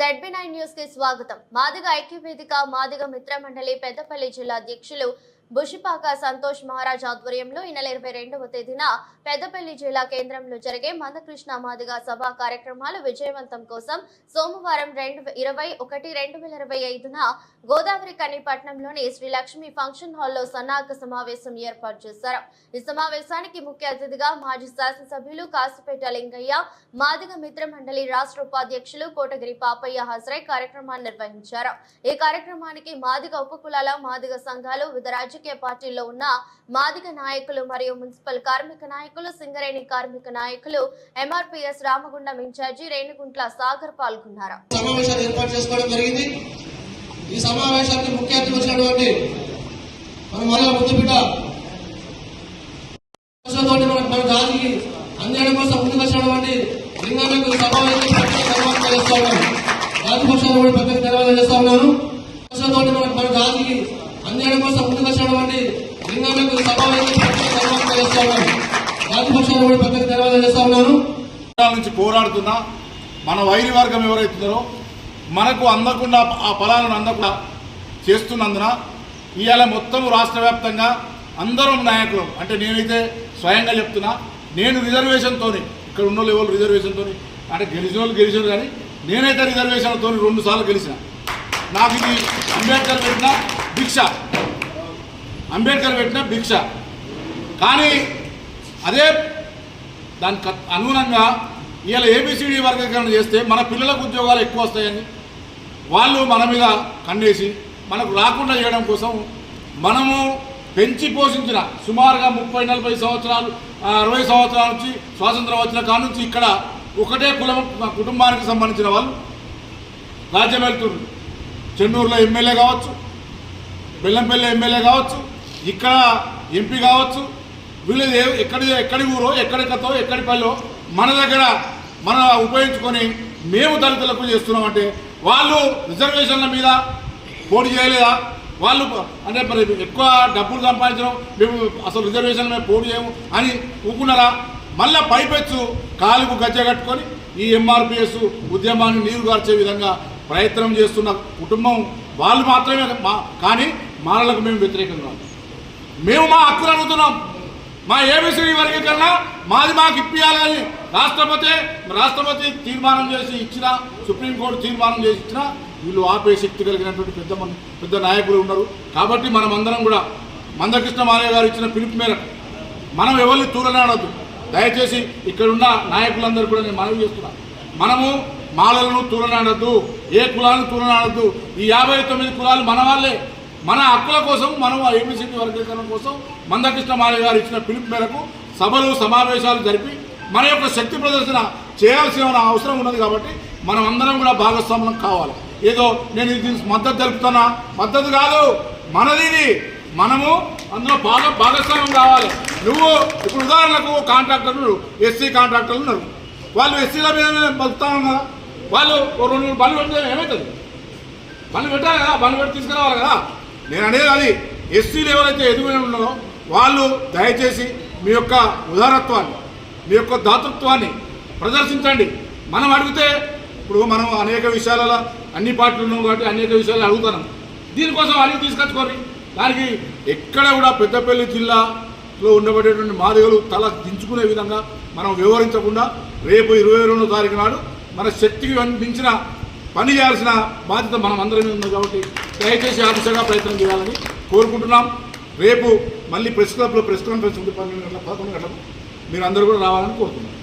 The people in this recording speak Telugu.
జెడ్బీ నైన్ న్యూస్కి స్వాగతం. మాదిగ ఐక్యవేదిక మాదిగ మిత్ర మండలి పెద్దపల్లి జిల్లా అధ్యక్షులు బుషిపాక సంతోష్ మహారాజ్ ఆధ్వర్యంలో ఈ నెల ఇరవై రెండవ తేదీన పెద్దపల్లి జిల్లా కేంద్రంలో జరిగే మందకృష్ణ మాదిగ సభ కార్యక్రమాలు విజయవంతం కోసం సోమవారం రెండు ఇరవై ఒకటి రెండు వేల ఇరవై ఐదున గోదావరి కనిపట్నంలోని శ్రీ లక్ష్మి ఫంక్షన్ హాల్లో సన్నాహక సమావేశం ఏర్పాటు చేశారు. ఈ సమావేశానికి ముఖ్య అతిథిగా మాజీ శాసనసభ్యులు కాసిపేట లింగయ్య మాదిగ మిత్ర మండలి రాష్ట్ర ఉపాధ్యక్షులు కోటగిరి పాపయ్య హాజరై కార్యక్రమాన్ని నిర్వహించారు. ఈ కార్యక్రమానికి మాదిగ ఉపకులాల మాదిగ సంఘాలు వివిధ రాజకీయ రాజకీయ పార్టీల్లో ఉన్న మాదిగ నాయకులు మరియు మున్సిపల్ కార్మిక నాయకులు సింగరేణి కార్మిక నాయకులు ఎంఆర్పీఎస్ రామగుండం ఇన్ఛార్జి రేణుగుంట్ల సాగర్ పాల్గొన్నారు. సమావేశాన్ని ఏర్పాటు చేసుకోవడం జరిగింది. ఈ సమావేశానికి ముఖ్య అతిథి వచ్చినటువంటి మన మళ్ళా ముద్దుబిడ్డ మన జాతికి అందేయడం కోసం ముందుకు వచ్చినటువంటి లింగాలకు సమావేశం చేస్తా ఉన్నాను జాతి కూడా ప్రత్యేక ధన్యవాదాలు చేస్తా ఉన్నాను మన జాతికి అందరి కోసం ముందుకు వచ్చినటువంటి లింగాలకు సమావేశం కూడా ప్రత్యేక ధన్యవాదాలు చేస్తా ఉన్నాను. నుంచి పోరాడుతున్న మన వైరి వర్గం ఎవరైతున్నారో మనకు అందకుండా ఆ ఫలాలను అందకుండా చేస్తున్నందున ఇవాళ మొత్తం రాష్ట్ర వ్యాప్తంగా అందరం నాయకులు. అంటే నేనైతే స్వయంగా చెప్తున్నా నేను రిజర్వేషన్తో ఇక్కడ ఉన్న వాళ్ళు ఎవరు రిజర్వేషన్తో అంటే గెలిచిన వాళ్ళు గెలిచారు కానీ నేనైతే రిజర్వేషన్తో రెండు సార్లు గెలిచిన. నాకు ఇది అంబేద్కర్ పెట్టిన భిక్ష. అంబేద్కర్ పెట్టిన భిక్ష. కానీ అదే దానికి అనుగుణంగా ఇవాళ ఏబిసిడి వర్గీకరణ చేస్తే మన పిల్లలకు ఉద్యోగాలు ఎక్కువ వస్తాయని వాళ్ళు మన మీద కన్నేసి మనకు రాకుండా చేయడం కోసం మనము పెంచి పోషించిన సుమారుగా ముప్పై నలభై సంవత్సరాలు అరవై సంవత్సరాల నుంచి స్వాతంత్రం వచ్చిన కాడ నుంచి ఇక్కడ ఒకటే కులం కుటుంబానికి సంబంధించిన వాళ్ళు రాజ్యం వెళ్తున్నారు చెన్నూరులో ఎమ్మెల్యే కావచ్చు బెల్లంపల్లి ఎమ్మెల్యే కావచ్చు ఇక్కడ ఎంపీ కావచ్చు వీళ్ళు ఎక్కడి ఎక్కడి ఊరో ఎక్కడి కథో ఎక్కడి పల్లో మన దగ్గర మన ఉపయోగించుకొని మేము దళితులకు చేస్తున్నామంటే వాళ్ళు రిజర్వేషన్ల మీద పోటీ చేయలేదా? వాళ్ళు అంటే మరి ఎక్కువ డబ్బులు సంపాదించడం మేము అసలు రిజర్వేషన్ మేము పోటీ చేయము అని ఊకున్నారా? మళ్ళా పైపెచ్చు కాలుకు గజ్జ కట్టుకొని ఈ ఎంఆర్పిఎస్ ఉద్యమాన్ని నీరు గార్చే విధంగా ప్రయత్నం చేస్తున్న కుటుంబం వాళ్ళు మాత్రమే మా కానీ మానలకు మేము వ్యతిరేకంగా మేము మా హక్కులు అడుగుతున్నాం. మా ఏబిసిడి వర్గీకరణ మాది మాకు ఇప్పియాలని రాష్ట్రపతి రాష్ట్రపతి తీర్మానం చేసి ఇచ్చిన సుప్రీంకోర్టు తీర్మానం చేసి ఇచ్చిన వీళ్ళు ఆపే శక్తి కలిగినటువంటి పెద్ద మంది పెద్ద నాయకులు ఉన్నారు. కాబట్టి మనం అందరం కూడా మందకృష్ణ మాలయ్య గారు ఇచ్చిన పిలుపు మేరకు మనం ఎవరిని తూలనాడద్దు దయచేసి ఇక్కడున్న నాయకులందరూ కూడా నేను మనవి చేస్తున్నా. మనము మాలలను తూలనాడద్దు ఏ కులాలను తూలనాడద్దు ఈ యాభై తొమ్మిది కులాలు మన వాళ్ళే. మన హక్కుల కోసం మనం ఏబిసిడి వర్గీకరణ కోసం మందకృష్ణ మాలయ్య గారు ఇచ్చిన పిలుపు మేరకు సభలు సమావేశాలు జరిపి మన యొక్క శక్తి ప్రదర్శన చేయాల్సిన అవసరం ఉన్నది కాబట్టి మనం అందరం కూడా భాగస్వామ్యం కావాలి. ఏదో నేను ఇది మద్దతు తెలుపుతున్నా. మద్దతు కాదు మనది మనము అందులో భాగ భాగస్వామ్యం కావాలి. నువ్వు ఇప్పుడు ఉదాహరణకు కాంట్రాక్టర్లు ఎస్సీ కాంట్రాక్టర్లు ఉన్నారు. వాళ్ళు ఎస్సీల మీద బతుకుతాం కదా వాళ్ళు రెండు మూడు బళ్ళు పెడితే ఏమవుతుంది? బళ్ళు పెట్టాలి కదా బళ్ళు పెట్టి తీసుకురావాలి కదా. నేను అనేది అది ఎస్సీలు ఎవరైతే ఎదుగుని ఉన్నారో వాళ్ళు దయచేసి మీ యొక్క ఉదారత్వాన్ని మీ యొక్క దాతృత్వాన్ని ప్రదర్శించండి. మనం అడిగితే ఇప్పుడు మనం అనేక విషయాలలో అన్ని పార్టీలు ఉన్నాం కాబట్టి అనేక విషయాలు అడుగుతున్నాం. దీనికోసం అడిగి తీసుకొచ్చుకోండి. దానికి ఎక్కడ కూడా పెద్దపల్లి జిల్లాలో ఉండబడేటువంటి మాదిగలు తల దించుకునే విధంగా మనం వివరించకుండా రేపు ఇరవై రెండో తారీఖు నాడు మన శక్తికి మించిన పని చేయాల్సిన బాధ్యత మనం అందరి మీద ఉంది కాబట్టి దయచేసి ఆ దిశగా ప్రయత్నం చేయాలని కోరుకుంటున్నాం. రేపు మళ్ళీ ప్రెస్ క్లబ్లో ప్రెస్ కాన్ఫరెన్స్ ఉంది పన్నెండు గంటల పదకొండు గంటలకు. మీరు అందరూ కూడా రావాలని కోరుతున్నాం.